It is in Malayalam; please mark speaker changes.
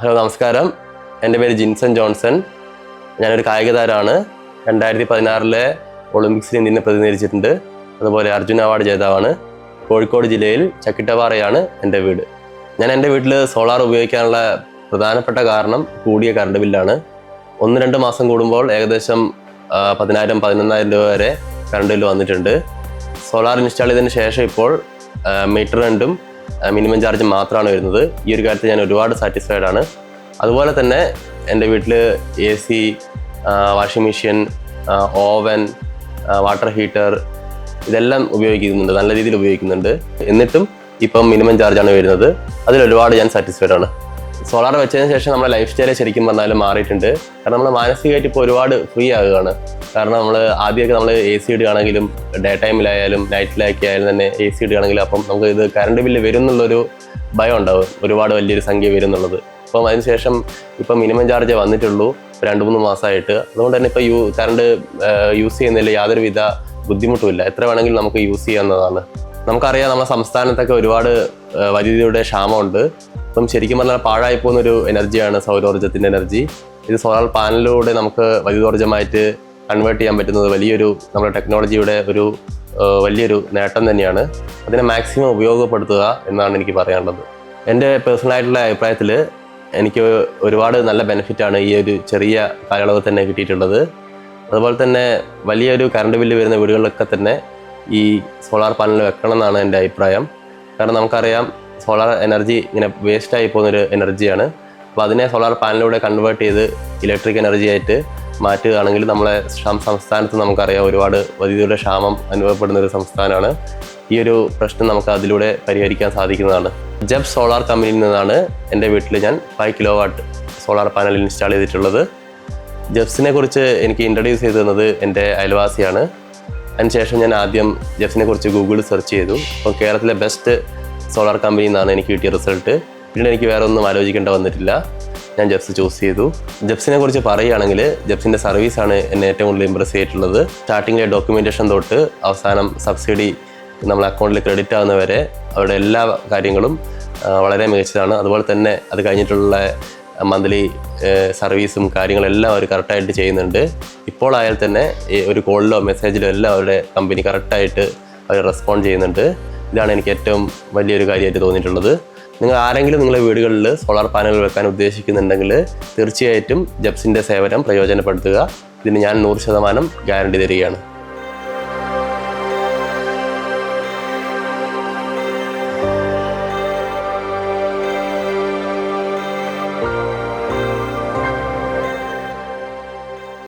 Speaker 1: ഹലോ നമസ്കാരം. എന്റെ പേര് ജിൻസൺ ജോൺസൺ. ഞാനൊരു കായിക താരമാണ് രണ്ടായിരത്തി പതിനാറിലെ ഒളിമ്പിക്സിൽ ഇന്ത്യനെ പ്രതിനിധീകരിച്ചിട്ടുണ്ട്. അതുപോലെ അർജുന അവാർഡ് ജേതാവാണ്. കോഴിക്കോട് ജില്ലയിൽ ചക്കിട്ടപാറയാണ് എന്റെ വീട്. ഞാൻ എന്റെ വീട്ടിൽ സോളാർ ഉപയോഗിക്കാനുള്ള പ്രധാനപ്പെട്ട കാരണം കൂടിയ കറണ്ട് ബില്ലാണ്. ഒന്ന് രണ്ട് മാസം കൂടുമ്പോൾ ഏകദേശം പതിനായിരം പതിനൊന്നായിരം രൂപ വരെ കറണ്ട് ബില്ല് വന്നിട്ടുണ്ട്. സോളാർ ഇൻസ്റ്റാൾ ചെയ്തതിന് ശേഷം ഇപ്പോൾ മീറ്റർ രണ്ടും മിനിമം ചാർജ് മാത്രമാണ് വരുന്നത്. ഈ ഒരു കാര്യത്തിൽ ഞാൻ ഒരുപാട് സാറ്റിസ്ഫൈഡ് ആണ്. അതുപോലെ തന്നെ എന്റെ വീട്ടിൽ A C washing machine oven water heater ഇതെല്ലാം ഉപയോഗിക്കുന്നുണ്ട്. നല്ല രീതിയിൽ ഉപയോഗിക്കുന്നുണ്ട്. എന്നിട്ടും ഇപ്പം മിനിമം ചാർജാണ് വരുന്നത്. അതിൽ ഒരുപാട് ഞാൻ സാറ്റിസ്ഫൈഡ് ആണ്. സോളാർ വെച്ചതിന് ശേഷം നമ്മുടെ ലൈഫ് സ്റ്റൈൽ ശരിക്കും വന്നാലും മാറിയിട്ടുണ്ട്. കാരണം നമ്മൾ മാനസികമായിട്ട് ഇപ്പോൾ ഒരുപാട് ഫ്രീ ആകുകയാണ്. കാരണം നമ്മൾ ആദ്യമൊക്കെ നമ്മൾ എ സി ഇടുകയാണെങ്കിലും ഡേ ടൈമിലായാലും നൈറ്റിലൊക്കെ ആയാലും തന്നെ എ സി ഇടുകയാണെങ്കിലും അപ്പം നമുക്ക് ഇത് കറണ്ട് ബില്ല് വരും എന്നുള്ളൊരു ഭയം ഉണ്ടാവും. ഒരുപാട് വലിയൊരു സംഖ്യ വരും എന്നുള്ളത് അപ്പം അതിനുശേഷം ഇപ്പം മിനിമം ചാർജ് വന്നിട്ടുള്ളൂ. രണ്ട് മൂന്ന് മാസമായിട്ട്. അതുകൊണ്ട് തന്നെ ഇപ്പോൾ യൂ കറണ്ട് യൂസ് ചെയ്യുന്നതിൽ യാതൊരുവിധ ബുദ്ധിമുട്ടുമില്ല. എത്ര വേണമെങ്കിലും നമുക്ക് യൂസ് ചെയ്യാവുന്നതാണ്. നമുക്കറിയാം നമ്മുടെ സംസ്ഥാനത്തൊക്കെ ഒരുപാട് വൈദ്യുതിയുടെ ക്ഷാമമുണ്ട്. അപ്പം ശരിക്കും പറഞ്ഞാൽ പാഴായി പോകുന്ന ഒരു എനർജിയാണ് സൗരോർജത്തിന്റെ എനർജി. ഇത് സോളാർ പാനലിലൂടെ നമുക്ക് വൈദ്യുതോർജമായിട്ട് കൺവേർട്ട് ചെയ്യാൻ പറ്റുന്നത് വലിയൊരു നമ്മുടെ ടെക്നോളജിയുടെ ഒരു വലിയൊരു നേട്ടം തന്നെയാണ്. അതിനെ മാക്സിമം ഉപയോഗപ്പെടുത്തുക എന്നാണ് എനിക്ക് പറയാനുള്ളത്. എന്റെ പേഴ്സണലായിട്ടുള്ള അഭിപ്രായത്തിൽ എനിക്ക് ഒരുപാട് നല്ല ബെനിഫിറ്റാണ് ഈ ഒരു ചെറിയ കാലയളവ് തന്നെ കിട്ടിയിട്ടുള്ളത്. അതുപോലെ തന്നെ വലിയൊരു കറണ്ട് ബില്ല് വരുന്ന വീടുകളിലൊക്കെ തന്നെ ഈ സോളാർ പാനൽ വെക്കണം എന്നാണ് എന്റെ അഭിപ്രായം. കാരണം നമുക്കറിയാം സോളാർ എനർജി ഇങ്ങനെ വേസ്റ്റ് ആയി പോകുന്നൊരു എനർജിയാണ്. അപ്പോൾ അതിനെ സോളാർ പാനലിലൂടെ കൺവേർട്ട് ചെയ്ത് ഇലക്ട്രിക് എനർജി ആയിട്ട് മാറ്റുകയാണെങ്കിൽ നമ്മളെ സംസ്ഥാനത്ത് നമുക്കറിയാം ഒരുപാട് വൈദ്യുതിയുടെ ക്ഷാമം അനുഭവപ്പെടുന്ന ഒരു സംസ്ഥാനമാണ്. ഈ ഒരു പ്രശ്നം നമുക്ക് അതിലൂടെ പരിഹരിക്കാൻ സാധിക്കുന്നതാണ്. ജബ് സോളാർ കമ്പനിയിൽ നിന്നാണ് എന്റെ വീട്ടിൽ ഞാൻ five kilo watt solar panel install ചെയ്തിട്ടുള്ളത്. ജബ്സിനെ കുറിച്ച് എനിക്ക് ഇൻട്രൊഡ്യൂസ് ചെയ്തു തന്നത് എന്റെ അയൽവാസിയാണ്. അതിനുശേഷം ഞാൻ ആദ്യം ജെഫിനെ കുറിച്ച് ഗൂഗിളിൽ സെർച്ച് ചെയ്തു. അപ്പോൾ കേരളത്തിലെ ബെസ്റ്റ് സോളാർ കമ്പനി എന്നാണ് എനിക്ക് കിട്ടിയ റിസൾട്ട് പിന്നീട് എനിക്ക് വേറെ ഒന്നും ആലോചിക്കേണ്ട വന്നിട്ടില്ല. ഞാൻ ജെപ്സ് ചൂസ് ചെയ്തു. ജെഫ്സിനെ കുറിച്ച് പറയുകയാണെങ്കിൽ ജെപ്സിന്റെ സർവീസാണ് എന്നെ ഏറ്റവും കൂടുതൽ ഇമ്പ്രസ് ചെയ്തിട്ടുള്ളത്. സ്റ്റാർട്ടിങ്ങിലെ ഡോക്യുമെന്റേഷൻ തൊട്ട് അവസാനം സബ്സിഡി നമ്മൾ അക്കൗണ്ടിൽ ക്രെഡിറ്റ് ആവുന്നവരെ അവരുടെ എല്ലാ കാര്യങ്ങളും വളരെ മികച്ചതാണ്. അതുപോലെ തന്നെ അത് കഴിഞ്ഞിട്ടുള്ള മന്ത്ലി സർവീസും കാര്യങ്ങളെല്ലാം അവർ കറക്റ്റായിട്ട് ചെയ്യുന്നുണ്ട്. ഇപ്പോൾ ആയാൽ തന്നെ ഒരു കോളിലോ മെസ്സേജിലോ എല്ലാം അവരുടെ കമ്പനി കറക്റ്റായിട്ട് അവർ റെസ്പോണ്ട് ചെയ്യുന്നുണ്ട്. ഇതാണ് എനിക്ക് ഏറ്റവും വലിയൊരു കാര്യമായിട്ട് തോന്നിയിട്ടുള്ളത്. നിങ്ങൾ ആരെങ്കിലും നിങ്ങളുടെ വീടുകളിൽ സോളാർ പാനലുകൾ വെക്കാൻ ഉദ്ദേശിക്കുന്നുണ്ടെങ്കിൽ തീർച്ചയായിട്ടും ജബ്സിന്റെ സേവനം പ്രയോജനപ്പെടുത്തുക. ഇതിന് ഞാൻ നൂറ് ശതമാനം ഗ്യാരണ്ടി തരികയാണ്.